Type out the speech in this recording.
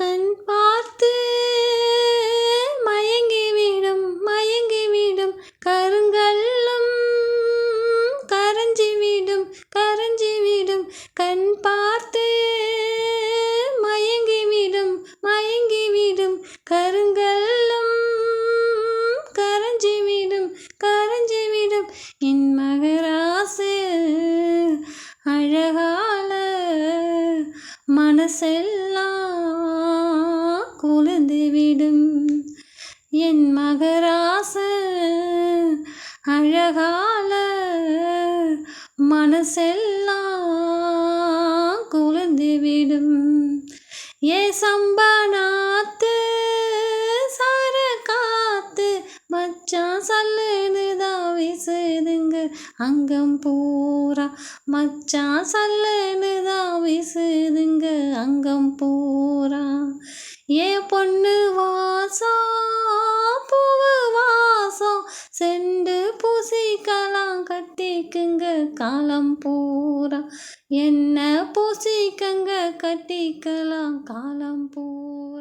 கண் பார்த்து மயங்கிவிடும் மயங்கிவிடும் கருங்கல்லும் கரைஞ்சிவிடும் கரைஞ்சிவிடும் கண் பார்த்து மயங்கிவிடும் மயங்கிவிடும் கருங்கல்லும் கரைஞ்சிவிடும் கரைஞ்சிவிடும் என் மகராசு அழகால மனசெல்லாம் குலந்து விடும். என் மகராச அழகால மனசெல்லாம் குலந்து விடும். ஏ சம்பனாத்து சர காத்து மச்சான் சல்லுன்னு தான் வீசுதுங்க. அங்கம் பூரா மச்சான் சல்லுன்னு தான் வீசுதுங்க. அங்கம் பூ ஏ பொண்ணு வாசம் பூவு வாசம் செண்டு பூசிக்கலாம் கட்டிக்குங்க காலம் பூரா. என்ன பூசிக்கங்க கட்டிக்கலாம் காலம் பூரா.